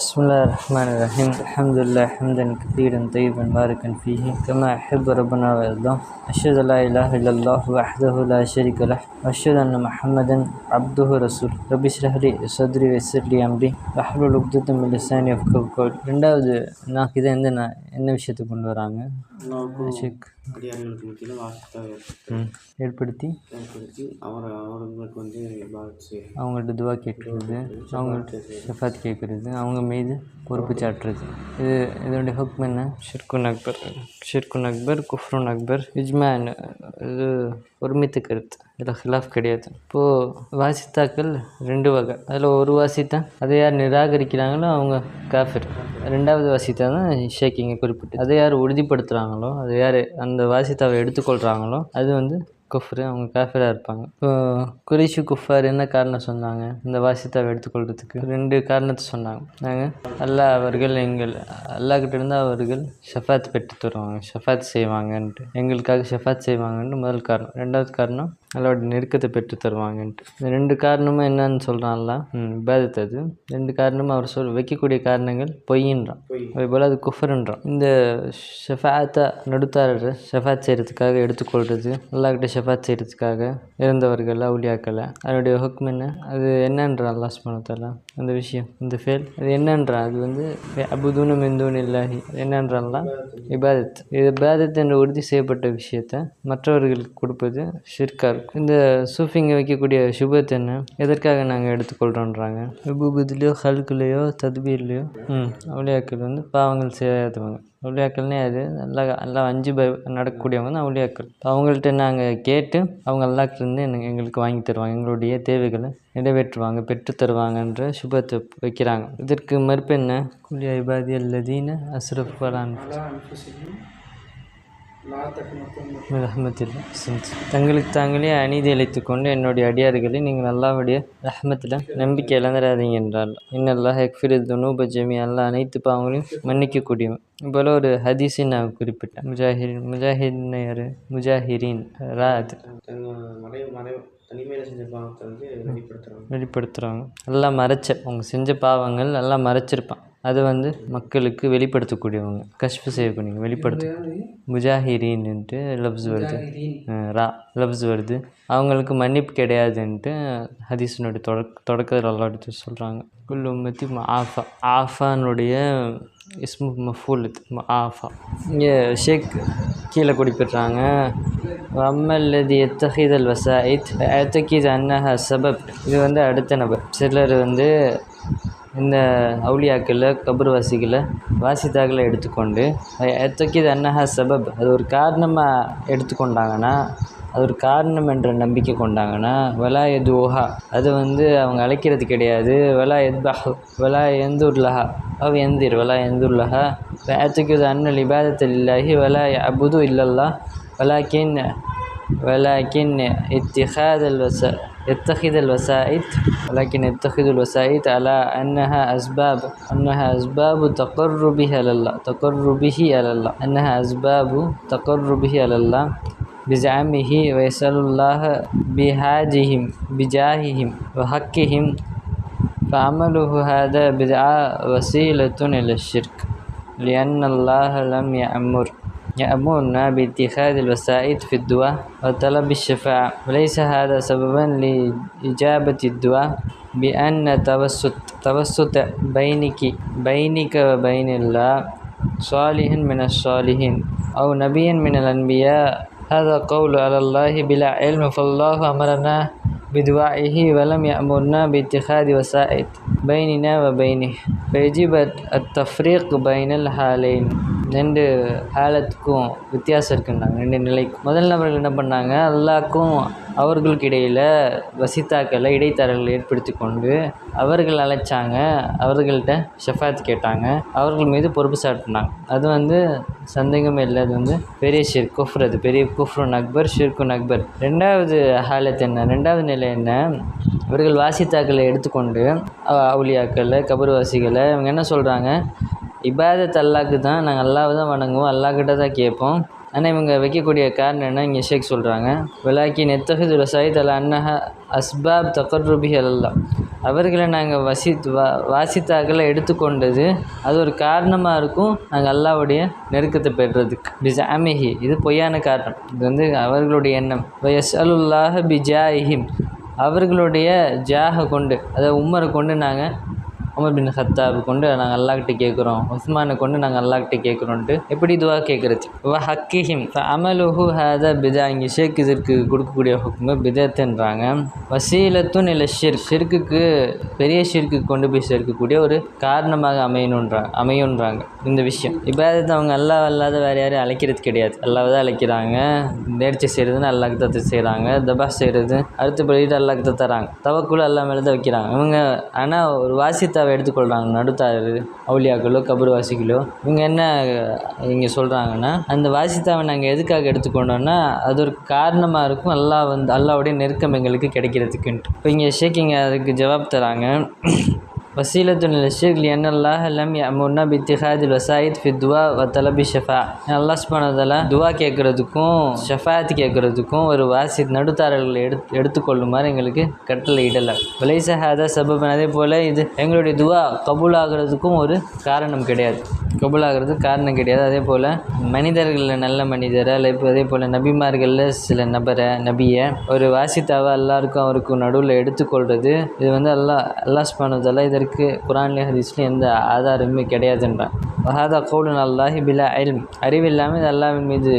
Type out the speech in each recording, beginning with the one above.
بسم الله الرحمن الرحيم الحمد لله حمدا كثيرا طيبا باركا فيه كما يحب ربنا ويرضاه أشهد لا إله إلا الله وحده لا شريك له وأشهد أن محمدا عبده رسول ربي اشرح لي صدري ويسر لي أمري واحلل عقدة من لساني يفقهوا قولي ரெண்டாவது நான் இதை வந்து நான் என்ன விஷயத்தை கொண்டு வராங்க அடியார்களுக்கு மத்தியில் வாசித்தாக ஏற்படுத்தி ஏற்படுத்தி அவர் அவர்களுக்கு வந்து அவங்கள்ட்ட துவா கேட்குறது அவங்கள்ட்ட ஷஃபாத் கேட்குறது. அவங்க மீது பொறுப்பு சாட்டுறது. இது இதனுடைய ஹுக்ம் என்ன? ஷிர்குன் அக்பர் ஷிர்குன் அக்பர் குஃப்ருன் அக்பர் இஜ்மான் இது ஒருமித்த கருத்து. இதில் ஹிலாஃப் கிடையாது. இப்போது வாசித்தாக்கள் ரெண்டு வகை. அதில் ஒரு வாசித்தான் அதை யார் நிராகரிக்கிறாங்களோ அவங்க காஃபிர். ரெண்டாவது வாசித்தா தான் ஷேக்கிங்க குறிப்பிட்டு. அதை யார் உறுதிப்படுத்துகிறாங்களோ அதை யார் அந்த வாசித்தாவை எடுத்துக்கொள்கிறாங்களோ அது வந்து குஃப்ரு அவங்க காஃபிராக இருப்பாங்க. இப்போ குரேஷு குஃபார் என்ன காரணம் சொன்னாங்க? இந்த வாசித்தாவை எடுத்துக்கொள்கிறதுக்கு ரெண்டு காரணத்தை சொன்னாங்க. நாங்கள் அல்லாஹ் அவர்கள் எங்கள் அல்லாஹ்கிட்ட இருந்து அவர்கள் ஷஃபாத் பெற்று தருவாங்க. ஷஃபாத் செய்வாங்கன்ட்டு. எங்களுக்காக ஷஃபாத் செய்வாங்கன்ட்டு முதல் காரணம். ரெண்டாவது காரணம் அல்லாவோட நெருக்கத்தை பெற்று தருவாங்கன்ட்டு. ரெண்டு காரணமும் என்னன்னு சொல்கிறான்ல இபாதத் அது. ரெண்டு காரணமும் அவர் சொல் வைக்கக்கூடிய காரணங்கள் பொய்யின்றான். அதே போல் அது குஃபருன்றான். இந்த ஷஃபாத்தை நடுத்தாரர் ஷஃபாத் செய்கிறதுக்காக எடுத்துக்கொள்கிறது அல்லாஹ்கிட்ட ஷஃபாத் செய்கிறதுக்காக இருந்தவர்கள் அவுலியாக்களை அதனுடைய ஹுக்ம் என்ன? அது என்னன்றான் அல்லாஹ் சுப்ஹானஹு அந்த விஷயம் இந்த ஃபேல் அது என்னன்றான் அது வந்து அபுதூன மெந்தூன் இல்லாஹி. என்னன்றான்லாம் இபாதத். இது இபாதத் என்று உறுதி செய்யப்பட்ட விஷயத்தை மற்றவர்களுக்கு கொடுப்பது ஷிர்கா இருக்கும். இந்த சூஃபிங்க வைக்கக்கூடிய சுபத் என்ன? எதற்காக நாங்கள் எடுத்துக்கொள்கிறோன்றாங்க விபூபத்துலேயோ ஹல்குலேயோ தத்பீர்லேயோ. ம். அவுளியாக்கள் வந்து பாவங்கள் செய்யாதவங்க. அவுளியாக்கள்னே அது நல்லா நல்லா அஞ்சு பய நடக்கக்கூடியவங்க தான் அவுளியாக்கள். அவங்கள்ட்ட நாங்கள் கேட்டு அவங்க அல்லாக்கிலேருந்து எனக்கு எங்களுக்கு வாங்கி தருவாங்க. எங்களுடைய தேவைகளை நிறைவேற்றுவாங்க பெற்று தருவாங்கன்ற சுபத்தை வைக்கிறாங்க. இதற்கு மறுப்பு என்ன? குலியா இபாதி அல்லதீன அஸ்ரஃப் வலான் ரஹமத்தில் தங்களுக்கு தாங்களே அநீதி அளித்து கொண்டு என்னுடைய அடியார்களை நீங்கள் அல்லாஹ்வுடைய ரஹமத்தில் நம்பிக்கை இழந்துடாதீங்க என்றால் இன்னல்லாஹ் ஹெக்ஃபிர் துனூப ஜமி அல்லாஹ் அனைத்து பாவங்களையும் மன்னிக்கக்கூடியவன் போல ஒரு ஹதீஸை நான் குறிப்பிட்டேன் முஜாஹிர் முஜாஹிர்னு யார் முஜாஹிரின் ராத் வெளிப்படுத்துகிறாங்க வெளிப்படுத்துகிறாங்க எல்லாம் மறைச்ச அவங்க செஞ்ச பாவங்கள் எல்லாம் மறைச்சிருப்பான் அதை வந்து மக்களுக்கு வெளிப்படுத்தக்கூடியவங்க. கஷ்பு செய்யக்கூடியவங்க வெளிப்படுத்த. முஜாஹிரின்ட்டு லப்ஸ் வருது. ரா லப்ஸ் வருது. அவங்களுக்கு மன்னிப்பு கிடையாதுன்ட்டு ஹதீஸினுடைய தொடக்க தொடக்கத்தில் எடுத்து சொல்கிறாங்க குல் உம்மத்தி ஆஃபா ஆஃபானுடைய இஸ்மு மஃபூல் ஆஃபா. இங்கே ஷேக் கீழே குறிப்பிட்றாங்க. அம்மல்லதி எத்தஹிதல் வசாயித் அத்தகித் அன்னஹ சபப். இது வந்து அடுத்த நபர். சிலர் வந்து இந்த அவுளியாக்களை கபர்வாசிகளை வாசித்தாக்களை எடுத்துக்கொண்டு எத்தக்கிது அன்னஹா சபப். அது ஒரு காரணமாக எடுத்துக்கொண்டாங்கன்னா அது ஒரு காரணம் என்ற நம்பிக்கை கொண்டாங்கன்னா வலா எது ஓஹா அது வந்து அவங்க அழைக்கிறது கிடையாது. வலா எத்பஹ் வலா எந்தூர் லஹா அவ் எந்திர் வலா எந்தூர் லஹா எத்தக்கிது அன்னல் இபாதத்தில் இல்லாஹி வலா அபுது இல்லல்லா. வலாக்கின் ولكن اتخاذ الوس... يتخذ الوسائط ولكن يتخذ الوسائط على أنها أسباب أنها أسباب تقربها إلى الله تقربه إلى الله أنها أسباب تقربه إلى الله بزعمه ويسأل الله بهاجهم بجاههم وحقهم فعمله هذا بدعة وسيلة إلى الشرك لأن الله لم يأمر. يأمرنا باتخاذ الوسائط في الدعاء وطلب الشفاعة وليس هذا سببا لإجابة الدعاء بأن توسط توسط بينك بينك وبين الله صالح من الصالحين أو نبي من الأنبياء. هذا قول على الله بلا علم فالله أمرنا بدعائه ولم يأمرنا باتخاذ وسائط بيننا وبينه. فيجب التفريق بين الحالين. ரெண்டு ஹாலத்துக்கும் வித்தியாசம் இருக்குன்னாங்க ரெண்டு நிலைக்கும். முதல் நபர்கள் என்ன பண்ணாங்க? அல்லாக்கும் அவர்களுக்கிடையில் வசித்தாக்களை இடைத்தரகளை ஏற்படுத்தி கொண்டு அவர்கள் அழைச்சாங்க. அவர்கள்ட்ட ஷஃபாத் கேட்டாங்க. அவர்கள் மீது பொறுப்பு சாட்டினாங்க. அது வந்து சந்தேகமே இல்லை. அது வந்து பெரிய ஷிர் குஃப்ர். அது பெரிய குஃப்ருன் அக்பர் ஷிர்குன் அக்பர் ரெண்டாவது ஹாலத் என்ன? ரெண்டாவது நிலை என்ன? இவர்கள் வாசித்தாக்களை எடுத்துக்கொண்டு அவுளியாக்களை அவுலியாக்களை கபர்வாசிகளை இவங்க என்ன சொல்கிறாங்க இபாதத் அல்லாக்கு தான் நாங்கள் அல்லாவை தான் வணங்குவோம். அல்லாக்கிட்ட தான் கேட்போம். ஆனால் இவங்க வைக்கக்கூடிய காரணம் என்ன? இங்கே ஷேக் சொல்கிறாங்க விலாக்கி நெத்தகுது விவசாயி அல் அன்னஹ அஸ்பாப் தகர்ருபி அல்லா அவர்களை நாங்கள் வசி வா வாசித்தாக்களை எடுத்துக்கொண்டது. அது ஒரு காரணமாக இருக்கும். நாங்கள் அல்லாவுடைய நெருக்கத்தை பெறுறதுக்கு. பிஜாமிஹி இது பொய்யான காரணம். இது வந்து அவர்களுடைய எண்ணம். வயஸ் அலுல்லாஹ பிஜாஹிம் அவர்களுடைய ஜாக கொண்டு அதாவது உம்மரை கொண்டு நாங்கள் உமர் பின் ஹத்தாப் கொண்டு நாங்கள் அல்லாஹ்கிட்ட கேட்குறோம் உஸ்மானை கொண்டு நாங்கள் அல்லாஹ்கிட்ட கேட்குறோன்ட்டு எப்படி இதுவா கேட்குறது வ ஹக்கிஹிம். அமலுஹு ஹாத பிதா. இங்கே ஷேக் இதற்கு கொடுக்கக்கூடிய ஹுக்கும பிதத்துன்றாங்க. வசீலத்துன் இல்லை ஷிர்க். ஷிர்க்குக்கு பெரிய ஷிர்க்கு கொண்டு போய் சேர்க்கக்கூடிய ஒரு காரணமாக அமையணுன்றாங்க அமையுன்றாங்க. இந்த விஷயம். இபாதத்தை அவங்க அல்லாஹ் அல்லாத வேறு யாரும் அழைக்கிறது கிடையாது. அல்லாவை தான் அழைக்கிறாங்க. நேர்ச்சி செய்கிறதுன்னு அல்லாஹ் தத்து செய்கிறாங்க தபா செய்கிறது அடுத்தபடிட்டு அல்லாஹ் அல்லாக்கு தராங்க. தவக்குழு அல்லா மேலே தான் வைக்கிறாங்க. இவங்க ஆனால் ஒரு வாசித்தாவை எடுத்துக்கொள்கிறாங்க நடுத்தாரு அவுளியாக்களோ கபர்வாசிகளோ இவங்க என்ன இங்கே சொல்கிறாங்கன்னா அந்த வாசித்தாவை நாங்கள் எதுக்காக எடுத்துக்கொண்டோன்னா அது ஒரு காரணமாக இருக்கும். அல்லா வந்து அல்லாவுடைய நெருக்கம் எங்களுக்கு கிடைக்கிறதுக்குன்ட்டு. இப்போ இங்கே ஷேக்கிங்க அதுக்கு ஜவாப் தராங்க. வசீலத்துன் الشرك لأن الله لم يأمرنا باتخاذ الوسائط في الدعاء وطلب الشفاعة அல்லாஹ் சுப்ஹானஹு துவா கேட்குறதுக்கும் ஷஃபாத் கேட்குறதுக்கும் ஒரு வாசி நடுத்தாரர்களை எடுத்து எடுத்துக்கொள்ளுமாறு எங்களுக்கு கட்டளை இடலை விலைச ஹாதா சபபன் அதே போல் இது எங்களுடைய துவா கபூல் ஆகிறதுக்கும் ஒரு காரணம் கிடையாது கபூல் ஆகிறதுக்கு காரணம் கிடையாது அதே போல் மனிதர்களில் நல்ல மனிதரை இல்லை இப்போ அதே போல் நபிமார்களில் சில நபரை நபியை ஒரு வாசித்தாவை எல்லாருக்கும் அவருக்கும் நடுவில் எடுத்துக்கொள்வது இது வந்து அல்லாஹ் அல்லாஹ் சுப்ஹானஹு இதற்கு குரான்லேயும் ஹதீஸ்லையும் எந்த ஆதாரமுமே கிடையாதுன்றான் வஹாதா கவுலுன் அல்லாஹி பிலா அறிவு அறிவில்லாமல் இது அல்லாவின் மீது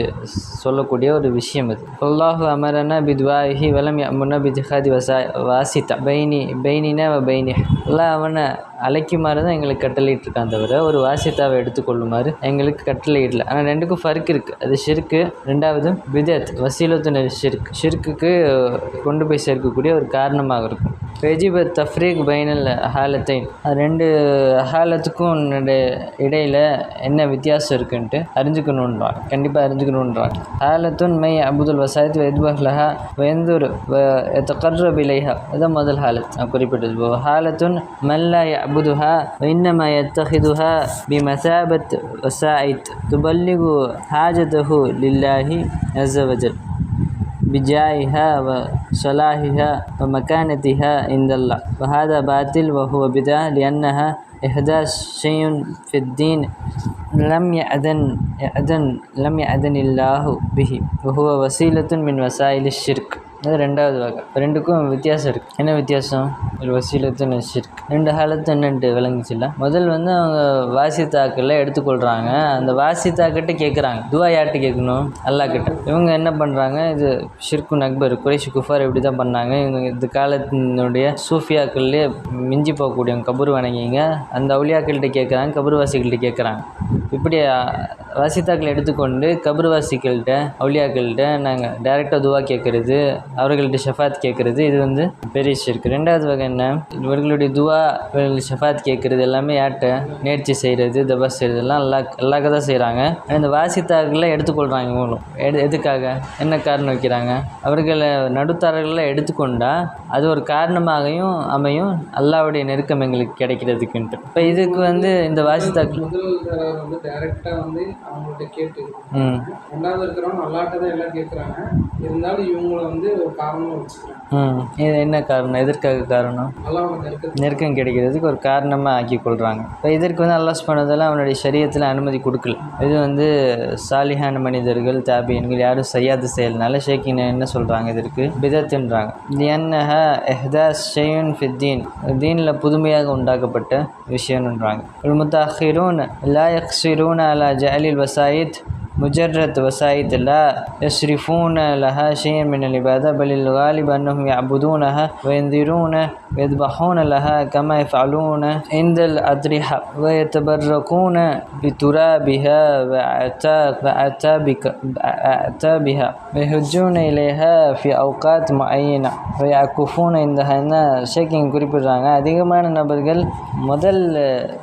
சொல்லக்கூடிய ஒரு விஷயம் அது அல்லாஹு அமரனா பித்வாஹி வலம் அமுன்னா பித்ஹாதி வசா வாசித்தா. பைனி பைனினா பைனி. அல்லாஹ் அவனை அழைக்குமாறு தான் எங்களுக்கு கட்டளையிட்டிருக்கான் தவிர ஒரு வாசித்தாவை எடுத்துக்கொள்ளுமாறு எங்களுக்கு கட்டளையிடல. ஆனால் ரெண்டுக்கும் ஃபர்க் இருக்குது அது ஷிர்க்கு ரெண்டாவது பிதத் வசீலத்து ஷிர்க். ஷிர்க்குக்கு கொண்டு போய் சேர்க்கக்கூடிய ஒரு காரணமாக இருக்கும். வெஜிப தஃப்ரீக் பைனல் அஹாலத்தை அது ரெண்டு ஹாலத்துக்கும் இடையில் என்ன வித்தியாசம் இருக்குன்ட்டு அறிஞ்சுக்கணுன்றான் கண்டிப்பாக அறிஞ்சுக்கணுன்றான் ஹாலத்துன் மை அபுதுல் வசாயத் வெத்பஹ்லஹா வெந்தூர் தகர்ர பிலைஹா. அதுதான் முதல் ஹாலத் நான் குறிப்பிட்டது. ஹாலத்துன் மல்லா يعبدها وإنما يتخذها بمثابة وسائط تبلغ حاجته لله عز وجل بجاهها وصلاحها ومكانتها عند الله. وهذا باطل وهو بدعة لأنها إحداث شيء في الدين لم يأذن يأذن لم يأذن الله به. وهو وسيلة من وسائل الشرك. அது ரெண்டாவது வகை. ரெண்டுக்கும் வித்தியாசம் இருக்குது என்ன வித்தியாசம்? ஒரு வசீலத்து ஷிர்க் ரெண்டு காலத்து என்னன்ட்டு விளங்குச்சுல்ல? முதல் வந்து அவங்க வாசித்தாக்களில் எடுத்துக்கொள்கிறாங்க அந்த வாசித்தாக்கிட்ட கேட்குறாங்க துவா யார்கிட்ட கேட்கணும் அல்லா கிட்ட இவங்க என்ன பண்ணுறாங்க இது ஷிர்கு அக்பர் குறைஷி குஃபார் இப்படி தான் பண்ணாங்க. இவங்க இந்த காலத்தினுடைய சூஃபியாக்கள்லேயே மிஞ்சி போகக்கூடியவங்க கபூர் வணங்கிங்க. அந்த அவுளியாக்கள்கிட்ட கேட்குறாங்க கபூர்வாசிகள்கிட்ட கேட்குறாங்க இப்படி வாசித்தாக்களை எடுத்துக்கொண்டு கபர்வாசிகள்கிட்ட அவுளியாக்கள்கிட்ட நாங்கள் டைரெக்டாக துவா கேட்குறது அவர்கள்ட்ட ஷஃபாத் கேட்குறது இது வந்து பெரிய ஷிர்க் ரெண்டாவது வகை என்ன? இவர்களுடைய துவா இவர்கள் ஷஃபாத் கேட்குறது எல்லாமே யார்கிட்ட? நேர்ச்சி செய்கிறது தபா செய்கிறது எல்லாம் எல்லா எல்லாக்க தான் செய்கிறாங்க இந்த வாசித்தாக்களை எடுத்துக்கொள்கிறாங்க இவங்களும். எது எதுக்காக? என்ன காரணம் வைக்கிறாங்க? அவர்களை நடுத்தாரர்களை எடுத்துக்கொண்டா அது ஒரு காரணமாகவும் அமையும் அல்லாவுடைய நெருக்கம் எங்களுக்கு கிடைக்கிறதுக்குன்ட்டு. இப்போ இதுக்கு வந்து இந்த வாசித்தாக்கள் வந்து டைரெக்டாக வந்து அவங்கள்ட்ட கேட்டு ம். ரெண்டாவது இருக்கிறவங்க நல்லாட்ட தான் எல்லாம் கேட்குறாங்க இருந்தாலும் இவங்கள வந்து ஒரு காரணம் வச்சுக்கிறாங்க இது என்ன காரணம்? எதற்காக காரணம்? நெருக்கம். கிடைக்கிறதுக்கு ஒரு காரணமாக ஆக்கி கொள்கிறாங்க இப்போ இதற்கு வந்து அல்லாஸ் பண்ணதெல்லாம் அவனுடைய சரீரத்தில் அனுமதி கொடுக்கல. இது வந்து சாலிஹான மனிதர்கள் தாபியன்கள் யாரும் செய்யாத செயல்னால ஷேக்கின் என்ன சொல்கிறாங்க இதற்கு பிதத்துன்றாங்க. என்னஹ எஹ்தாஸ் ஷெயுன் ஃபித்தீன் தீனில் புதுமையாக உண்டாக்கப்பட்ட விஷயம்ன்றாங்க. முத்தாஹிரூன் லா யக்ஸிரூன் அலா ஜலில் வசாயித். مجرد وسائط لا يصرفون لها شيئا من العبادة بل الغالب أنهم يعبدونها وينذرون ويذبحون لها كما يفعلون عند الأضرحة ويتبركون بترابها وأعتاب وأعتابك أعتابها ويهجون إليها في أوقات معينة ويعكفون عندها என்ன ஷேக்கிங் குறிப்பிடுறாங்க அதிகமான நபர்கள் முதல்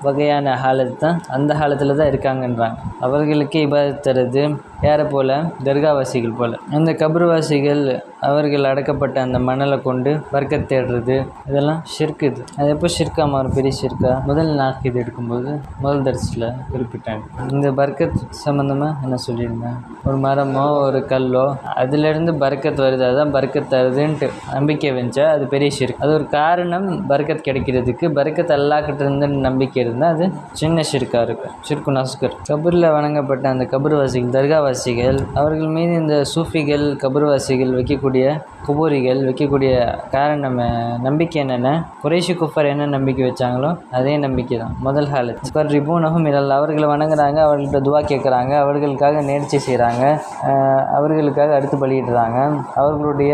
வகையான ஹாலத் தான் அந்த ஹாலத்தில் தான் இருக்காங்கன்றாங்க அவர்களுக்கு இபாதத் தருது தேடுறது யாரை போல் தர்காவாசிகள் போல். அந்த கபர்வாசிகள் அவர்கள் அடக்கப்பட்ட அந்த மணலை கொண்டு வர்க்க தேடுறது இதெல்லாம் ஷிர்க் இது. அது எப்போ ஷிர்கா மாறும் பெரிய ஷிர்கா முதல் நாக்கு இது எடுக்கும்போது முதல் தரிசில் குறிப்பிட்டாங்க. இந்த பர்க்கத் சம்மந்தமாக என்ன சொல்லியிருந்தேன் ஒரு மரமோ ஒரு கல்லோ அதுலேருந்து பர்க்கத் வருது அதுதான் பர்க்கத் தருதுன்ட்டு நம்பிக்கை வந்துச்சா அது பெரிய ஷிர்க் அது ஒரு காரணம் பர்க்கத் கிடைக்கிறதுக்கு. பர்க்கத் அல்லாக்கிட்ட இருந்து நம்பிக்கை இருந்தால் அது சின்ன ஷிர்கா இருக்கும். ஷிர்கு நஸ்கர் கபூரில் வணங்கப்பட்ட அந்த கபர்வாசிகள் தர்காவாசிகள் அவர்கள் மீது இந்த சூஃபிகள் கபூர்வாசிகள் வைக்கக்கூடிய குபூரிகள் வைக்கக்கூடிய காரணம் நம்ம நம்பிக்கை என்னென்ன? குறைஷி குஃபர் என்ன நம்பிக்கை வச்சாங்களோ அதே நம்பிக்கை தான். முதல் ஹாலத் குஃபர் ரிபூனகும் இல்லல் அவர்களை வணங்குறாங்க அவர்கள்ட்ட துவா கேட்குறாங்க அவர்களுக்காக நேர்ச்சி செய்கிறாங்க அவர்களுக்காக அடுத்து பலியிடுறாங்க. அவர்களுடைய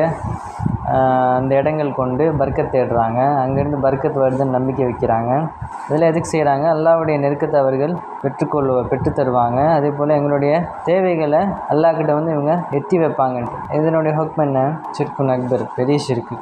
அந்த இடங்கள் கொண்டு பர்க்கத் தேடுறாங்க. அங்கேருந்து பர்க்கத் வருதுன்னு நம்பிக்கை வைக்கிறாங்க. இதில் எதுக்கு செய்கிறாங்க? அல்லாவுடைய நெருக்கத்தை அவர்கள் பெற்றுக்கொள்வ பெற்று தருவாங்க அதே போல் எங்களுடைய தேவைகளை அல்லாக்கிட்ட வந்து இவங்க எத்தி வைப்பாங்கன்ட்டு. இதனுடைய ஹொக் என்ன? சிற்கு அக்பர் பெரிய சிற்கு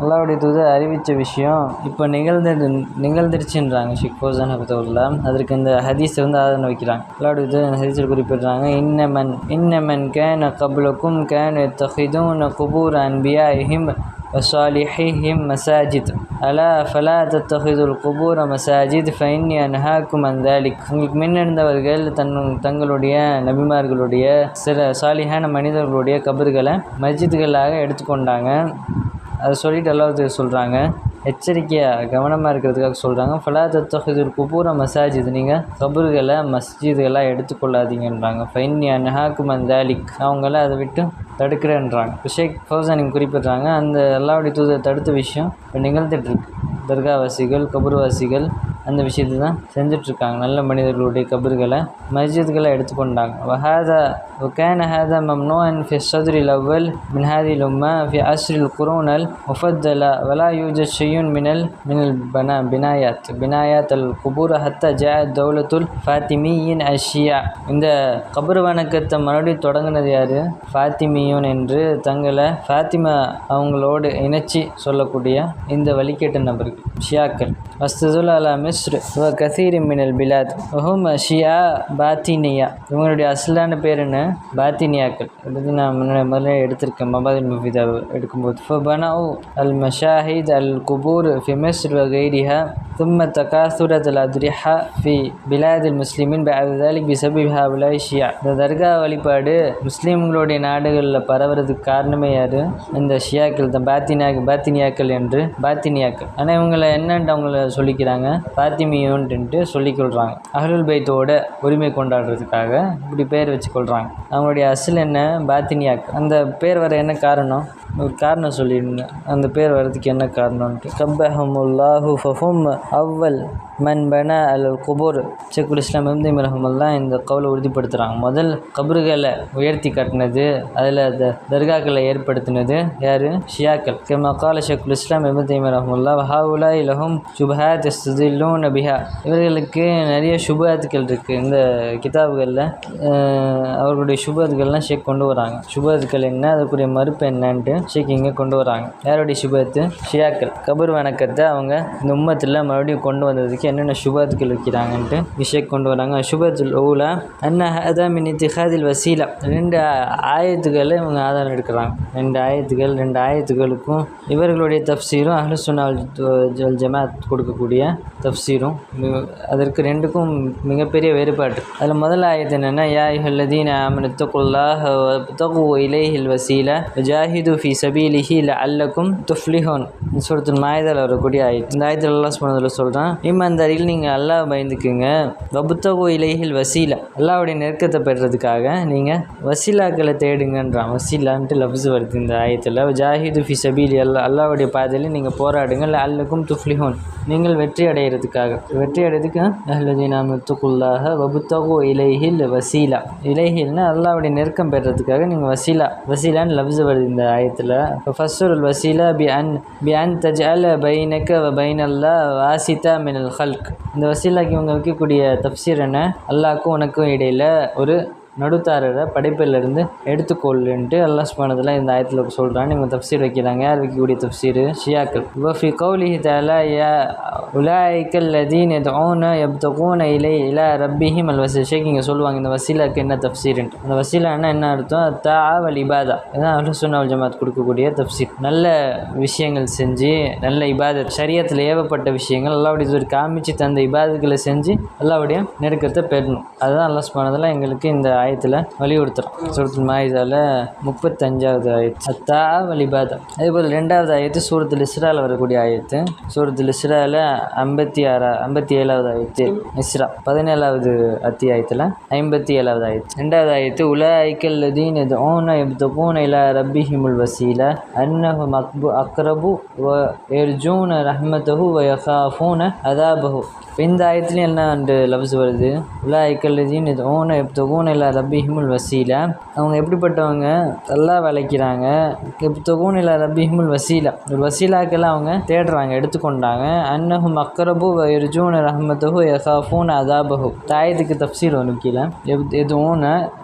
அல்லாவுடைய தூதர் அறிவித்த விஷயம் இப்போ நிகழ்ந்து நிகழ்ந்துருச்சுன்றாங்க ஷிக் ஃபோசான் ஹபத்துல்லா அதற்கு இந்த ஹதீஸை வந்து ஆதரவு வைக்கிறாங்க. அல்லாவுடைய தூது ஹதீஸில் குறிப்பிடுறாங்க இன்னமன் இன்னமன் கேன கபுலக்கும் கேன் எத்தஹிதூன் குபூர் அன்பியா இஹிம் وصالحيهم مساجد ألا فلا تتخذوا القبور مساجد فإني أنهاكم عن ذلك உங்களுக்கு முன்னிருந்தவர்கள் தன் தங்களுடைய நபிமார்களுடைய சில சாலிஹான மனிதர்களுடைய கபறுகளை மஸ்ஜிதுகளாக எடுத்துக்கொண்டாங்க அதை சொல்லிட்டு அல்லாஹ் சொல்கிறாங்க எச்சரிக்கையாக கவனமாக இருக்கிறதுக்காக சொல்கிறாங்க ஃபலா தத்தஹிதுல் குபூர மசாஜித். நீங்கள் கபூர்களை மஸ்ஜிதுகளாக எடுத்துக்கொள்ளாதீங்கன்றாங்க. ஃபைன் அன்ஹாக்கும் அந்தாலிக் அவங்கள அதை விட்டு தடுக்கிறேன்றாங்க. ஷேக் ஃபௌசானிங் குறிப்பிட்றாங்க அந்த அல்லாவுடைய தூதை தடுத்த விஷயம் இப்போ நிகழ்ந்துட்டுருக்கு தர்காவாசிகள் கபூர்வாசிகள் அந்த விஷயத்தை தான் செஞ்சிட்ருக்காங்க நல்ல மனிதர்களுடைய கபறுகளை மஸ்ஜித்களை எடுத்துக்கொண்டாங்க வஹாதா وكان هذا ممنوعا في الصدر الأول من هذه الأمة في عصر القرون المفضلة ولا يوجد شيء من ال من البناء بنايات بنايات القبور حتى جاءت دولة الفاطميين الشيعة இந்த கபர் வணக்கத்தை மறுபடியும் தொடங்கினது யார் ஃபாத்திமியூன் என்று தங்களை ஃபாத்திமா அவங்களோடு இணைச்சி சொல்லக்கூடிய இந்த வழிகேட்ட நபர்கள் ஷியாக்கள் வஸ்துதுல் அலா மிஸ்ர் வ கசீர் மினல் பிலாத் வஹும் ஷியா பாத்தினியா இவங்களுடைய அசலான பேர் என்ன பாத்தினியாக்கள் இதை பற்றி நான் முன்னாடி முதல்ல எடுத்திருக்கேன் மபாதில் முஃபிதா எடுக்கும்போது ஃபபனவு அல் மஷாஹித் அல் குபூர் ஃபி மிஸ்ர் வ கைரிஹா ثم تكاثرت الأضرحة في بلاد المسلمين بعد ذلك بسبب هؤلاء الشيعة இந்த தர்கா வழிபாடு முஸ்லீம்களுடைய நாடுகளில் பரவுறதுக்கு காரணமே யார் இந்த ஷியாக்கள் தான் பாத்தினியா பாத்தினியாக்கள் என்று பாத்தினியாக்கள் ஆனால் இவங்களை என்னன்ட்டு அவங்கள சொல்லிக்கிறாங்க பாத்திமியோன்ட்டு சொல்லிக்கொள்கிறாங்க அஹ்லுல் பைத்தோட உரிமை கொண்டாடுறதுக்காக இப்படி பேர் வச்சு கொள்கிறாங்க அவங்களுடைய அசல் என்ன? பாத்தினியாக். அந்த பேர் வர என்ன காரணம்? ஒரு காரணம் சொல்லியிருந்தேன் அந்த பேர் வர்றதுக்கு என்ன காரணம்ன்ட்டு. கப்பஹமுல்லாஹு ஃபஹும் அவ்வல் மன் பன அல் குபூர். ஷேக்குல் இஸ்லாம் இம்திம் ரஹமுல்லா இந்த கவுலை உறுதிப்படுத்துகிறாங்க முதல் கபறுகளை உயர்த்தி கட்டினது அதில் த தர்காக்களை ஏற்படுத்தினது யார்? ஷியாக்கள். கமா கால ஷேக்குல் இஸ்லாம் இம்திம் ரஹமுல்லா ஹவுலா இலஹும் சுபஹாத் எஸ்தில்லூன் இவர்களுக்கு நிறைய சுபாத்துக்கள் இருக்குது இந்த கிதாபுகளில் அவர்களுடைய சுபத்துக்கள்லாம் ஷேக் கொண்டு வராங்க. சுபத்துக்கள் என்ன அதுக்குரிய மறுப்பு என்னன்ட்டு ஷேக் இங்கே கொண்டு வராங்க. யாருடைய சுபத்து ஷியாக்கள். கபர் வணக்கத்தை அவங்க இந்த உம்மத்தில் மறுபடியும் கொண்டு வந்ததுக்கு என்னென்ன சுபத்துக்கள் வைக்கிறாங்கன்ட்டு ஷேக் கொண்டு வராங்க. சுபத்துல் ஊலா அன்ன ஹதா இத்திஹாதில் வசீலா. ரெண்டு ஆயத்துக்களை இவங்க ஆதாரம் எடுக்கிறாங்க. ரெண்டு ஆயத்துகள் ரெண்டு ஆயத்துகளுக்கும் இவர்களுடைய தப்சீரும் அஹ்லுசுனால் ஜமாத் கொடுக்கக்கூடிய தப்சீர் சீரும். அதற்கு ரெண்டுக்கும் மிகப்பெரிய வேறுபாடு. அதில் முதல் ஆயத்து என்னென்னா யா ஹல்லதீன் ஆமனு தகுல்லாஹ் தகு இலைஹில் வசீல ஜாஹிது ஃபி சபீலிஹி அல்லக்கும் துஃப்லிஹோன். சூரத்துல் மாயதால் வரக்கூடிய ஆயத்து. இந்த ஆயத்தில் அல்லாஹ் சுப்ஹானஹு சொல்கிறான் அருகில் நீங்கள் அல்லாஹ் பயந்துக்குங்க. வபுத்தகு இலைஹில் வசீல. அல்லாவுடைய நெருக்கத்தை பெறுறதுக்காக நீங்கள் வசீலாக்களை தேடுங்கன்றான். வசீலான்ட்டு லஃப்ஸ் வருது இந்த ஆயத்தில். ஜாஹிது ஃபி சபீலி அல்லா அல்லாவுடைய பாதையில் நீங்கள் போராடுங்க. அல்லக்கும் துஃப்லிஹோன். நீங்கள் வெற்றி அடைகிறதுக்காக வெற்றி அடைறதுக்கு அஹ்லதீனா முத்துக்குல்லாக வபுத்தகு இலைஹில் வசீலா. இலைஹில்னா அல்லாவுடைய நெருக்கம் பெறுறதுக்காக நீங்கள் வசீலா. வசீலான்னு லஃப்ஸ் வருது இந்த ஆயத்தில். இப்போ ஃபஸ்ருல் வசீலா பி அன் பி அன் தஜ்அல பைனக்க பைனல்லா பைன் அல்லா வாசிதா மினல் ஹல்க். இந்த வசீலாக்கு இவங்க வைக்கக்கூடிய தப்சீர் என்ன? அல்லாக்கும் உனக்கும் இடையில் ஒரு நடுத்தாரரை படைப்பிலிருந்து எடுத்துக்கொள்ளுன்ட்டு அல்லாஹ் சுப்ஹானஹு இந்த ஆயத்தில் சொல்கிறான் இவங்க தப்சீர் வைக்கிறாங்க. யார் வைக்கக்கூடிய தப்சீர்? ஷியாக்கள். வஃபி கௌலி தஆலா யா உலாய்க்கல் லதீன் எப் எப்தகூன இலை இலா ரப்பிஹிம் அல் வசி ஷேக் இங்கே சொல்லுவாங்க இந்த வசீலாக்கு என்ன தப்சீருன்ட்டு. அந்த வசீலானா என்ன அர்த்தம்? தா வல் இபாதா. இதான் அஹ்லு சுன்னா ஜமாத் கொடுக்கக்கூடிய தப்சீர். நல்ல விஷயங்கள் செஞ்சு நல்ல இபாதத் சரியத்தில் ஏவப்பட்ட விஷயங்கள் அல்லாவுடைய ஒரு காமிச்சு தந்த இபாதத்துகளை செஞ்சு அல்லாவுடைய நெருக்கத்தை பெறணும். அதுதான் அல்லாஹ் சுப்ஹானஹு எங்களுக்கு இந்த ஆயத்தில் வலியுறுத்துறோம். சூரத்தில் மாயுதாவில் முப்பத்தஞ்சாவது ஆயத்து. அத்தா வலிபாதா அதேபோல் ரெண்டாவது ஆயத்து சூரத்தில் இஸ்ராவில் வரக்கூடிய ஆயத்து. சூரத்தில் இஸ்ராவில் ஐம்பத்தி ஆறா ஐம்பத்தி ஏழாவது ஆயத்து. இஸ்ரா. பதினேழாவது அத்தியாயத்தில் ஐம்பத்தி ஏழாவது ஆயத்து. ரெண்டாவது ஆயத்து உல ஐக்கல் லதீன் இது ஓன எப்தகூன இலா ரப்பிஹிமுல் வசீல அன்னஹு மக்பு அக்ரபு வ எர்ஜூன ரஹ்மதஹு வ யகாஃபூன அதாபஹு. இந்த ஆயத்துலேயும் என்ன லவ்ஸ் வருது? உலா ஐக்கல்லதீன் இது ஓன எப்தகூன இல்லா ரப்பிஹிமுல் வசீலா. அவங்க எப்படிப்பட்டவங்க? நல்லா விளைக்கிறாங்க. எப்தகூன் இல்லா ரப்பிஹிமுல் வசீலா. ஒரு வசீலாக்கெல்லாம் அவங்க தேடுறாங்க எடுத்துக்கொண்டாங்க. அன்னஹு மக்கரபு எர்ஜூன ரஹ்மத்தஹு யசாஃபூன் அதாபஹு. தாயத்துக்கு தப்சீல் ஒன்று கீழே. எப் எதுவும்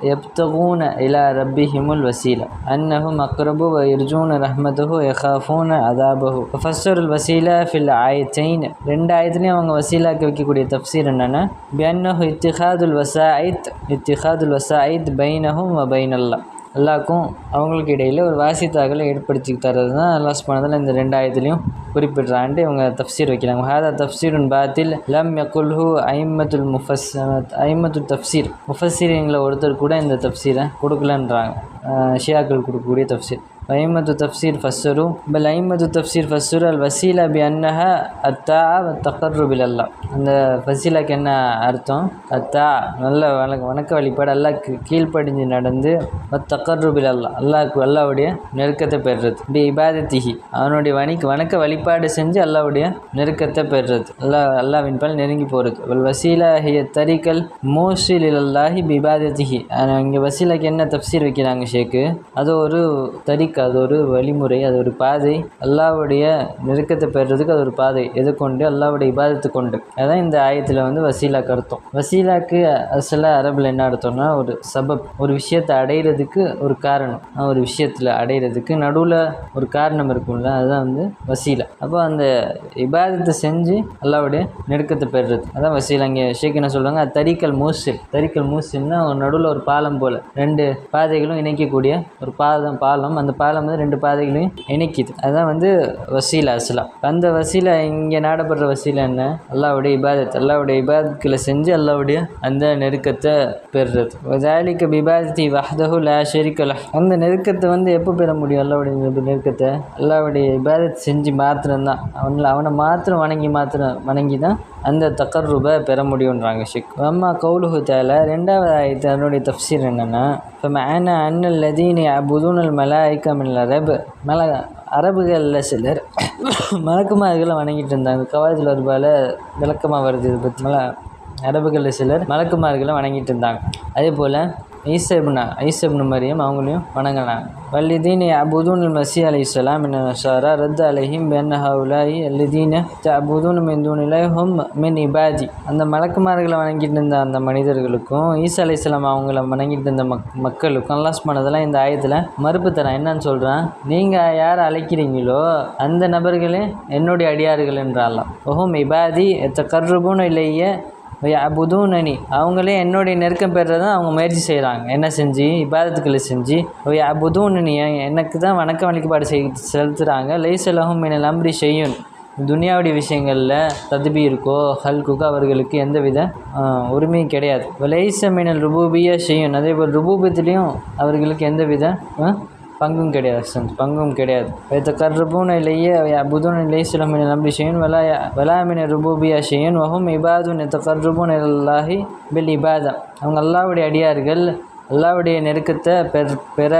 எப்தகூன இலா ரப்பிஹிமுல் வசீலா. அன்னஹு மக்கரபு எர்ஜூன ரஹ்மத்தஹு யசாஃபூன் அதாபஹு. ஃபஸ்டருல் வசீலா ஃபில் ஆயத்தைன். ரெண்டு ஆயத்துலேயும் அவங்க வசீலாக்கு வைக்கக்கூடிய தப்சீர் என்னென்னா பியன்னஹு இத்திஹாதுல் வசாயித் இத்திஹாதுல் வசாயித் பைனஹும் வ பைனல்லா. அல்லாக்கும் அவங்களுக்கு இடையில் ஒரு வாசித்தாக்களை ஏற்படுத்தி தர்றது தான் அல்லாஹ் பண்ணதில் இந்த ரெண்டாயிரத்துலையும் குறிப்பிட்றான்ட்டு இவங்க தஃப்சீர் வைக்கிறாங்க. ஹாதா தஃப்சீருன் பாத்தில் லம் யகுல்ஹு ஐமத்துல் முஃபஸ் ஐமத்துல் தஃப்சீர் முஃபஸ்ஸீரிங்களை ஒருத்தர் கூட இந்த தஃப்சீரை கொடுக்கலன்றாங்க. ஷியாக்கள் கொடுக்கக்கூடிய தஃப்சீர் ஐம்மத்து தஃப்சீர் ஃபஸ்ஸரு பல் ஐம்மத்து தஃப்சீர் ஃபஸ்ஸரு அல் வசீலா பி அன்னஹ அத்தா தக்கர்ரு பிலல்லா அந்த ஃபசீலாக்கு என்ன அர்த்தம்? அத்தா நல்ல வணக்க வணக்க வழிபாடு அல்லா கீழ்ப்படிஞ்சு நடந்து தக்கர்ரு அல்லா அல்லாஹ்க்கு அல்லாவுடைய நெருக்கத்தை பெறுறது. பி இபாதத்திஹி. அவனுடைய வணிக வணக்க வழிபாடு செஞ்சு அல்லாவுடைய நெருக்கத்தை பெறுறது. அல்லாஹ் அல்லாவின் பால் நெருங்கி போகிறது வல் வசீலா ஹிய தரிக்கல் மோசில் இலல்லாஹி பி இபாதத்திஹி. இங்கே வசீலாக்கு என்ன தஃசீர் வைக்கிறாங்க ஷேக்கு? அது ஒரு தரிக் அது ஒரு வழிமுறை அது ஒரு பாதை. அல்லாவுடைய நெருக்கத்தை பெறுறதுக்கு அது ஒரு பாதை. எது கொண்டு? அல்லாவுடைய இபாதத்து கொண்டு. அதான் இந்த ஆயத்தில் வந்து வசீலாக்கு அர்த்தம். வசீலாக்கு அசல அரபில் என்ன அர்த்தம்னா ஒரு சபப் ஒரு விஷயத்தை அடையிறதுக்கு ஒரு காரணம். ஒரு விஷயத்தில் அடையிறதுக்கு நடுவில் ஒரு காரணம் இருக்கும்ல அதுதான் வந்து வசீலா. அப்போ அந்த இபாதத்தை செஞ்சு அல்லாவுடைய நெருக்கத்தை பெறுறது. அதான் வசீலா. இங்கே ஷேக் என்ன சொல்கிறாங்க அது தரிக்கல் மூசில். தரிக்கல் மூசில்னா ஒரு நடுவில் ஒரு பாலம் போல். ரெண்டு பாதைகளும் இணைக்கக்கூடிய ஒரு பாதம் பாலம். அந்த பாலம் வந்து ரெண்டு பாதைகளையும் இணைக்குது. அதுதான் வந்து வசீலா அஸ்லாம் அந்த வசீலா இங்கே நாடப்படுற வசீலா என்ன? அல்லாவுடைய இபாதத். அல்லாவுடைய இபாதத்துக்களை செஞ்சு அல்லாவுடைய அந்த நெருக்கத்தை பெறுறது. வதாலிக்க பிபாதத்தி வஹதஹு லா ஷெரிக்கலா அந்த நெருக்கத்தை வந்து எப்போ பெற முடியும்? அல்லாவுடைய நெருக்கத்தை. அல்லாவுடைய இபாதத் செஞ்சு மாத்திரம்தான். அவனில் அவனை மாத்திரம் வணங்கி மாத்திரம் வணங்கி தான் அந்த தக்கர்ரூபை பெற முடியுன்றாங்க ஷிக். அம்மா கவுலுஹு தால ரெண்டாவது ஆயத்து அதனுடைய தஃப்சீர் என்னென்னா இப்போ மேன அன்னல் லதீனி அபுதுனல் மலாய்க்க மின் அரபு. மல அரபுகளில் சிலர் மலக்குமார்களை வணங்கிட்டு இருந்தாங்க. கவாயத்தில் ஒருபால விளக்கமாக வருது இதை பற்றி மல அரபுகளில் சிலர் மலக்குமார்களை வணங்கிட்டு இருந்தாங்க. அதே போல் ஈசப்னா ஈசப்னு மரியம் அவங்களையும் வணங்கினாங்க. வல்லிதீன் அபுதூன் மசி அலி இஸ்லாம் மின் ரத் அலஹிம் பென் ஹவுலாயி அல்லிதீன் அபுதூன் மின் தூனிலாய் ஹும் மின் இபாதி. அந்த மலக்குமார்களை வணங்கிட்டு இருந்த அந்த மனிதர்களுக்கும் ஈசா அலி இஸ்லாம் அவங்கள வணங்கிட்டு இருந்த மக் மக்களுக்கும் அல்லாஸ் பண்ணதெல்லாம் இந்த ஆயத்தில் மறுப்பு தரேன். என்னன்னு சொல்கிறான் நீங்கள் யார் அழைக்கிறீங்களோ அந்த நபர்களே என்னுடைய அடியார்கள் என்றாலாம் ஒஹும் இபாதி எத்த கர்ருபுன்னு இல்லையே அபுதூனனி அவங்களே என்னுடைய நெருக்கம் பெறுறதை அவங்க முயற்சி செய்கிறாங்க என்ன செஞ்சு? இபாதத்துக்களை செஞ்சு. அபுதூனனி எனக்கு தான் வணக்க வழிபாடு செய் செலுத்துகிறாங்க லைசலகம் மினல் அம்ரி செய்யும் துனியாவுடைய விஷயங்களில் ததுபி இருக்கோ ஹல்குக்கோ அவர்களுக்கு எந்தவித உரிமையும் கிடையாது. லைச மீனல் ருபூபியாக செய்யும் அதே போல் ருபூபத்துலேயும் அவர்களுக்கு எந்தவித பங்கும் கிடையாது சந்த். பங்கும் கிடையாது. வைத்த கர்ரபூன இலையே அபுதுன் இலை சிலமின் நம்பி செய்யும் வலா வலாமின ருபூபியா செய்யும் வஹும் இபாதுன். எத்த கர்ரபூன் இல்லாஹி பில் இபாதம் அவங்க அல்லாவுடைய அடியார்கள் அல்லாவுடைய நெருக்கத்தை பெற பெற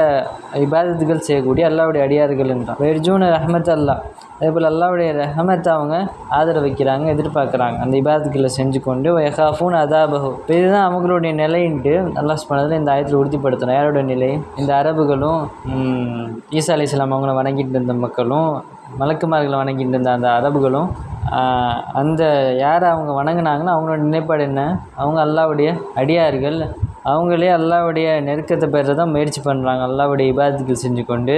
இபாதத்துகள் செய்யக்கூடிய அல்லாவுடைய அடியார்கள் என்றான். வெர்ஜூன ரஹமத் அல்லா அதேபோல் அல்லாவுடைய ரஹமத்தை அவங்க ஆதரவு வைக்கிறாங்க எதிர்பார்க்குறாங்க. அந்த இபாதத்துக்களை செஞ்சு கொண்டு வயகாஃபூன் அதாபஹு. இப்போ இதுதான் அவங்களுடைய நிலைன்ட்டு நல்லா பண்ணதில் இந்த ஆயத்தில் உறுதிப்படுத்தணும் யாரோட நிலை? இந்த அரபுகளும் ஈசா அலி இஸ்லாம் அவங்கள வணங்கிட்டு இருந்த மக்களும் மலக்குமார்களை வணங்கிட்டு இருந்த அந்த அரபுகளும் அந்த யாரை அவங்க வணங்கினாங்கன்னா அவங்களோட நிலைப்பாடு என்ன? அவங்க அல்லாவுடைய அடியார்கள் அவங்களே அல்லாவுடைய நெருக்கத்தை பெற தான் முயற்சி பண்ணுறாங்க அல்லாவுடைய இபாதத்துகள் செஞ்சு கொண்டு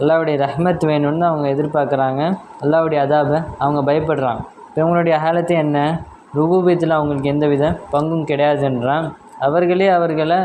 அல்லாவுடைய ரஹ்மத் வேணும்னு அவங்க எதிர்பார்க்குறாங்க. அல்லாவுடைய அதாபை அவங்க பயப்படுறாங்க. இப்போ இவங்களுடைய ஹாலத்து என்ன? ரூபூபியத்தில் அவங்களுக்கு எந்த வித பங்கும் கிடையாதுன்றான் அவர்களே அவர்களை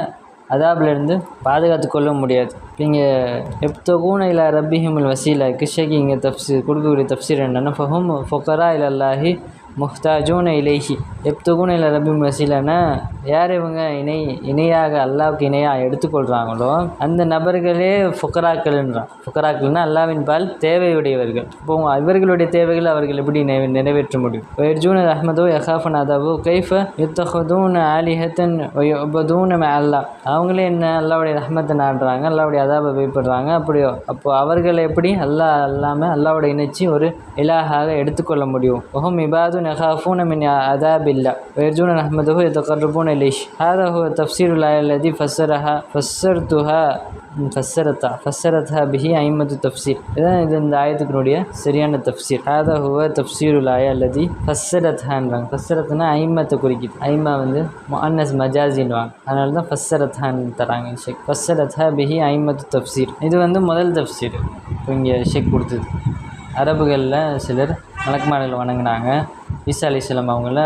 அதாபிலிருந்து பாதுகாத்து கொள்ள முடியாது நீங்கள் எப்தகூன இலா ரப்பிஹிமுல் வசீலா கிருஷ்ணகி இங்கே தப்சீர் கொடுக்கக்கூடிய தப்சீர் என்னென்னா ஃபஹும் ஃபொக்கரா இலல்லாஹி முஹ்தாஜூன இலேஹி. எப்தகூன இல்லை ரபி வசீலானா யார் இவங்க? இணை இணையாக அல்லாவுக்கு இணையாக எடுத்துக்கொள்கிறாங்களோ அந்த நபர்களே ஃபுக்கராக்கள்ன்றான் ஃபுக்கராக்கள்னா அல்லாவின் பால் தேவையுடையவர்கள். இப்போ இவர்களுடைய தேவைகள் அவர்கள் எப்படி நிறை- நிறைவேற்ற முடியும்? வயர்ஜூன அஹமதோ யஹாஃபன் அதாவோ கைஃப யுத்தஹதூன் ஆலிஹத்தன் ஒயபதூன அல்லா அவங்களே என்ன? அல்லாவுடைய ரஹமத்தை நாடுறாங்க அல்லாவுடைய அதாபை பயப்படுறாங்க அப்படியோ அப்போ அவர்களை எப்படி? அல்லாஹ் அல்லாமல் அல்லாவோட இணைச்சி ஒரு இலாகாக எடுத்துக்கொள்ள முடியும். ஒஹம் இபாது يخافون من عذاب الله ويرجون رحمته يتقربون إليه. هذا هو تفسير الآية الذي فسرها فسرتها فسرتها فسرتها به أئمة التفسير. إذا إذا الآية ஆயத்துக்குனுடைய சரியான التفسير هذا هو تفسير الآية الذي فسرتها فسرتنا ஐம்மத்தை குறிக்குது. أئمة من مؤنث مجازي نوع أنا ஃபஸ்ஸரத்ஹான் فسرتها ஷேக் ஃபஸ்ஸரத்ஹா فسرتها به أئمة التفسير. إذا முதல் مدل تفسير فنجي ஷேக் கொடுத்தது. அரபுகளில் சிலர் மலக்குமார்கள் வணங்கினாங்க. ஈசா அலிஸ்லாம் அவங்கள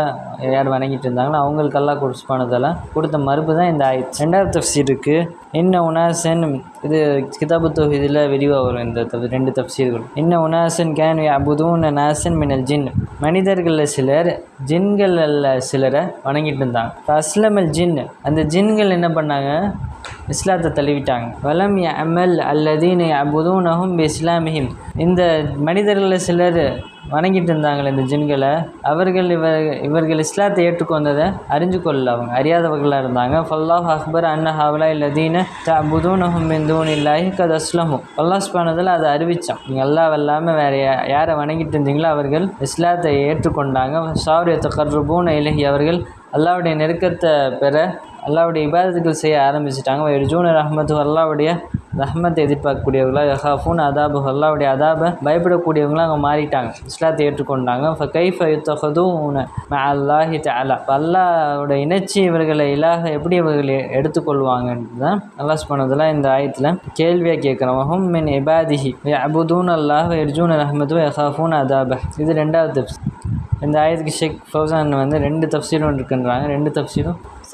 யார் வணங்கிட்டு இருந்தாங்களோ அவங்களுக்கு எல்லாம் கொடுப்பானதெல்லாம் கொடுத்த மறுப்பு தான் இந்த ஆயிடுச்சு ரெண்டாவது இருக்குது என்ன உனாசன் இது கிதாபு தொகுதியில் விரிவாக வரும் இந்த தப் ரெண்டு தஃப்சீர்கள் என்ன உனாசன் கேன் அபுதூன் நாசன் மினல் ஜின். மனிதர்களில் சிலர் ஜின்களில் சிலரை வணங்கிட்டு இருந்தாங்க. அஸ்லமல் ஜின். அந்த ஜின்கள் என்ன பண்ணாங்க? இஸ்லாத்தை தழுவிட்டாங்க. வலம் அமல் அல்லதீன் அபுதூனஹும் பி இஸ்லாமிஹிம் இந்த மனிதர்களில் சிலர் வணங்கிட்டு இருந்தாங்களே இந்த ஜின்களை. அவர்கள் இவர் இவர்கள் இஸ்லாத்தை ஏற்றுக்கொண்டதை அறிஞ்சு கொள்ளல அவங்க. அறியாதவர்களாக இருந்தாங்க. ஃபல்லாஹ் அக்பர் அன்ன ஹவலா இல்லதீன புதூனஹும் மிந்தூன் இல்லாஹி கத் அஸ்லமும் அல்லாஹ் பானதில் அதை அறிவித்தான் நீங்கள் அல்லாஹ் இல்லாமல் வேறு யாரை வணங்கிட்டு இருந்தீங்களோ அவர்கள் இஸ்லாத்தை ஏற்றுக்கொண்டாங்க. சாவுரிய தகர்பூன் இலகி அவர்கள் அல்லாவுடைய நெருக்கத்தை பெற அல்லாவுடைய இபாதத்துகள் செய்ய ஆரம்பிச்சிட்டாங்க. ஜூன் ரஹ்மத்து அல்லாவுடைய ரஹமத்தை எதிர்பார்க்கக்கூடியவர்களாக யஹாஃபூன் அதாபு அல்லாவுடைய அதாபை பயப்படக்கூடியவங்களாக அவங்க மாறிட்டாங்க. இஸ்லாத்தை ஏற்றுக்கொண்டாங்க. ஃப கைஃப யுத்தஹதூன அல்லாஹி அல்லா அல்லாவோட இணைச்சி இவர்களை இலாக எப்படி இவர்கள் எடுத்துக்கொள்வாங்கன்னு எடுத்துக்கொள்வாங்கன்றது தான் அல்லாஸ் பண்ணதெல்லாம் இந்த ஆயத்தில் கேள்வியாக கேட்குறோம். மின் இபாதிஹி அபுதூன் அல்லாஹ் எர்ஜூன் ரஹ்மத்து ஹஃபூன் அதாப. இது ரெண்டாவது தப்ஸ் இந்த ஆயத்துக்கு ஷேக் ஃபௌசான் வந்து ரெண்டு தப்சீலும் இருக்குன்றாங்க. ரெண்டு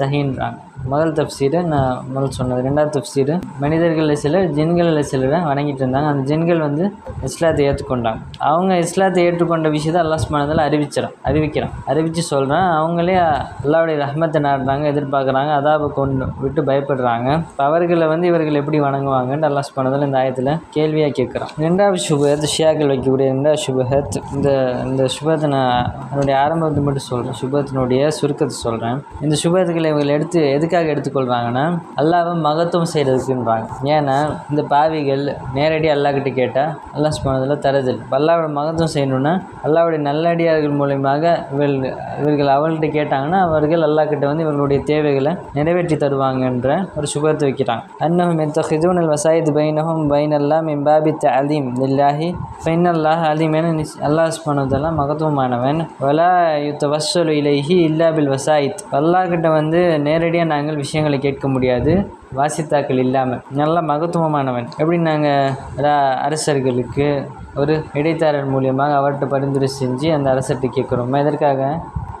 தப்சீரும் சஹின்றாங்க முதல் தப்சீரு நான் முதல் சொன்னது. ரெண்டாவது தப்சீரு மனிதர்களில் சிலர் ஜின்களில் சிலரை வணங்கிட்டு இருந்தாங்க. அந்த ஜின்கள் வந்து இஸ்லாத்தை ஏற்றுக்கொண்டாங்க. அவங்க இஸ்லாத்தை ஏற்றுக்கொண்ட விஷயத்தை அல்லாஹ் மனதில் அறிவிச்சிடான் அறிவிக்கிறான். அறிவித்து சொல்கிறேன் அவங்களே அல்லாவுடைய ரஹ்மத்தை நாடுறாங்க எதிர்பார்க்குறாங்க அதாவது கொண்டு விட்டு பயப்படுறாங்க. அவர்களை வந்து இவர்கள் எப்படி வணங்குவாங்கன்னு அல்லாஹ் மனதில் இந்த ஆயத்தில் கேள்வியாக கேட்குறான். ரெண்டாவது சுபஹத் ஷியாக்கள் வைக்கக்கூடிய ரெண்டாவது சுபஹத் இந்த இந்த சுபத்தை நான் அதனுடைய ஆரம்பத்தை மட்டும் சொல்கிறேன் சுபத்தினுடைய சுருக்கத்தை சொல்கிறேன் இந்த சுபத்துக்களை இவங்களை எடுத்து எதுக்கு எதுக்காக எடுத்துக்கொள்கிறாங்கன்னா அல்லாவை மகத்துவம் செய்கிறதுக்குன்றாங்க ஏன்னா இந்த பாவிகள் நேரடி அல்லாக்கிட்ட கேட்டால் அல்லாஹ் சுப்ஹானஹு தரதில்லை. அல்லாவோட மகத்துவம் செய்யணுன்னா அல்லாவுடைய நல்லடியார்கள் மூலயமாக இவர்கள் இவர்கள் அவள்கிட்ட கேட்டாங்கன்னா அவர்கள் அல்லாக்கிட்ட வந்து இவர்களுடைய தேவைகளை நிறைவேற்றி தருவாங்கன்ற ஒரு சுபத்தை வைக்கிறாங்க. அன்னஹும் எத்தஹிதூன் வசாயித் பைனஹும் பைனல்லா மிம்பாபி அலீம் இல்லாஹி ஃபைனல்லாஹ் அலீம் என நிஸ் அல்லாஹ் சுப்ஹானஹு மகத்துவமானவன். வலா யுத்த வசலு இலைஹி இல்லா பில் வசாயித். அல்லாஹ்கிட்ட வந்து நேரடியாக நாங்கள் விஷயங்களை கேட்க முடியாது. வாசித்தாக்கள் இல்லாமல். நல்ல மகத்துவமானவன். எப்படி நாங்கள் அரசர்களுக்கு ஒரு இடைத்தரகர் மூலியமாக அவர்கிட்ட பரிந்துரை செஞ்சு அந்த அரசர்கிட்ட கேட்குறோமோ? எதற்காக?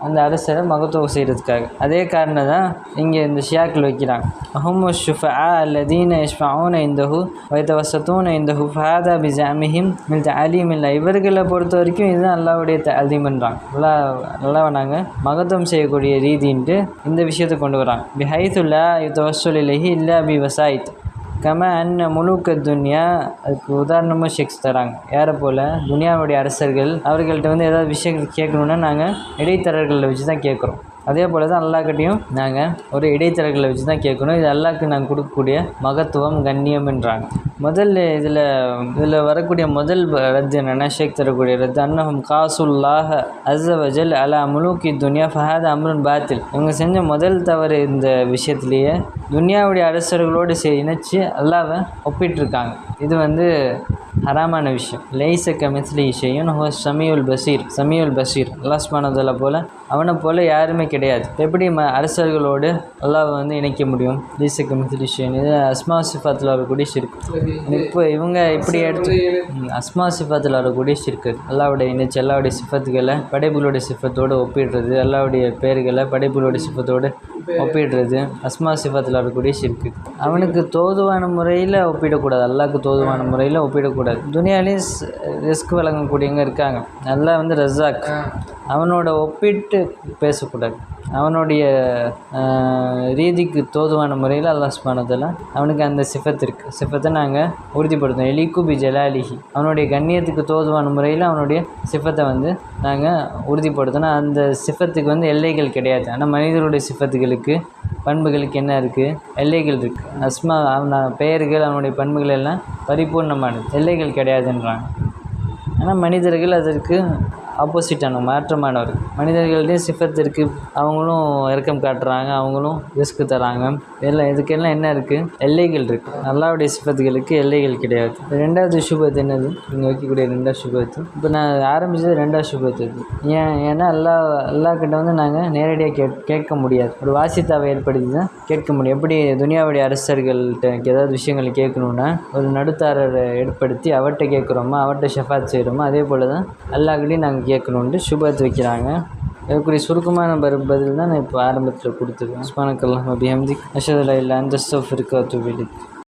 அந்த அரசரை மகத்துவம் செய்கிறதுக்காக அதே காரணம் தான் இங்கே இந்த ஷியாக்கள் வைக்கிறாங்க. அஹமு ஷுஃபா அல்லதீன இஷ்ஃபவுன இந்தஹு வைத்தவசத்தூன இந்தஹு ஃபஹாதா பி ஜாமிஹிம் மில் அலீம் இல்லை இவர்களை பொறுத்த வரைக்கும் இதுதான் அல்லாவுடைய பண்ணுறாங்க நல்லா நல்லா நாங்கள் மகத்துவம் செய்யக்கூடிய ரீதின்ட்டு இந்த விஷயத்தை கொண்டு வராங்க. பி ஹைத்துல்லா யுத்தவசுல் இலஹி இல்லா பி வசாயித். கம அன்ன முழுக்க துன்யா அதுக்கு உதாரணமாக ஷேக்ஸ் தராங்க. யாரை போல்? துனியாவுடைய அரசர்கள் அவர்கள்ட்ட வந்து ஏதாவது விஷயங்கள் கேட்கணுன்னா நாங்கள் இடைத்தரர்களை வச்சு தான் கேட்குறோம். அதே போல் தான் அல்லாக்கிட்டையும் நாங்கள் ஒரு இடைத்தரகளை வச்சு தான் கேட்கணும். இது அல்லாக்கு நாங்கள் கொடுக்கக்கூடிய மகத்துவம் கண்ணியம்ன்றாங்க முதல்ல இதில் இதில் வரக்கூடிய முதல் ரத்து என்னென்னா ஷேக் தரக்கூடிய ரத்து. அன்னஹம் காசுல்லாஹ அஸ்ஸவஜல் அலா முலூக்கி துனியா ஃபஹாத் அம்ருன் பாத்தில். இவங்க செஞ்ச முதல் தவறு இந்த விஷயத்துலேயே துன்யாவுடைய அரசர்களோடு சே இணைச்சு அல்லாவை ஒப்பிட்டிருக்காங்க. இது வந்து ஹராமான விஷயம். லைச கமித்லி இஷையும் ஹோ சமியுல் பசீர் சமியுல் பசீர் அல்லாஹ் சுபானதில் போல். அவனை போல் யாருமே கிடையாது. எப்படி ம அரசர்களோடு அல்லாவை வந்து இணைக்க முடியும்? லைச கமித்லி ஷெய்யன் இது அஸ்மா சிஃபாத்தில் கூடீஸ் இருக்குது இப்போ இவங்க இப்படி எடுத்து அஸ்மா சிஃபாத்தில் ஒரு குடிஷ் இருக்குது அல்லாவுடைய இணைச்சு அல்லாவுடைய சிஃபத்துகளை படைப்புகளுடைய சிஃபத்தோடு ஒப்பிடுறது அல்லாவுடைய பேர்களை படைப்புகளுடைய சிஃபத்தோடு ஒப்பிடுறது அஸ்மா சிஃபத்தில் குடிஷ் இருக்குது அவனுக்கு தோதுவான முறையில் ஒப்பிடக்கூடாது. அல்லாவுக்கு தோதுவான முறையில் ஒப்பிடக்கூடாது. துனியாலேயும் ரிஸ்க் வழங்கக்கூடியவங்க இருக்காங்க. அல்லாஹ் வந்து ரஸாக் அவனோட ஒப்பிட்டு பேசக்கூடாது. அவனுடைய ரீதிக்கு தோதுவான முறையில் அல்லாஹ் சுபானதில் அவனுக்கு அந்த சிஃபத் இருக்குது சிஃபத்தை நாங்கள் உறுதிப்படுத்தோம் எலிக்கு பி ஜலாலிஹி. அவனுடைய கண்ணியத்துக்கு தோதுவான முறையில் அவனுடைய சிஃபத்தை வந்து நாங்கள் உறுதிப்படுத்தணும். அந்த சிஃபத்துக்கு வந்து எல்லைகள் கிடையாது. ஆனால் மனிதனுடைய சிஃபத்துகளுக்கு பண்புகளுக்கு என்ன இருக்குது எல்லைகள் இருக்குது அஸ்மா அவன பெயர்கள் அவனுடைய பண்புகள் எல்லாம் பரிபூர்ணமானது எல்லைகள் கிடையாதுன்றாங்க. ஆனால் மனிதர்கள் அதற்கு ஆப்போசிட்டான மாற்றமானவர்கள். மனிதர்கள்டே சிஃபத் இருக்குது அவங்களும் இறக்கம் காட்டுறாங்க அவங்களும் ரிஸ்க் தராங்க எல்லாம் இதுக்கெல்லாம் என்ன இருக்குது எல்லைகள் இருக்குது அல்லாவுடைய சிஃபத்துகளுக்கு எல்லைகள் கிடையாது. ரெண்டாவது சுபத்து என்னது? நீங்கள் வைக்கக்கூடிய ரெண்டாவது சுபத்து. இப்போ நான் ஆரம்பித்தது ரெண்டாவது சுபத்து இது. ஏன் ஏன்னா எல்லா எல்லா கிட்ட வந்து நாங்கள் நேரடியாக கேட் கேட்க முடியாது. ஒரு வாசித்தாவை ஏற்படுத்தி தான் கேட்க முடியும். எப்படி துனியாவுடைய அரசர்கள்ட்ட ஏதாவது விஷயங்கள் கேட்கணுன்னா ஒரு நடுத்தாரரை ஏற்படுத்தி அவர்கிட்ட கேட்குறோமா அவர்கிட்ட ஷெஃபாத் செய்கிறோமோ அதே போல் தான் அல்லாஹ்கிட்டையும் நாங்கள் கேட்கணுன்ட்டு சுபத்து வைக்கிறாங்க. அதுக்குரிய சுருக்கமான பதில் பதில் தான் நான் இப்போ ஆரம்பத்தில் கொடுத்துருக்கேன் ஸ்பானக்கல்லாம் அபிஹம்திக் அஷதுல்லா இல்லை அந்த ஸ்டோஃப் இருக்கா துபிலிக்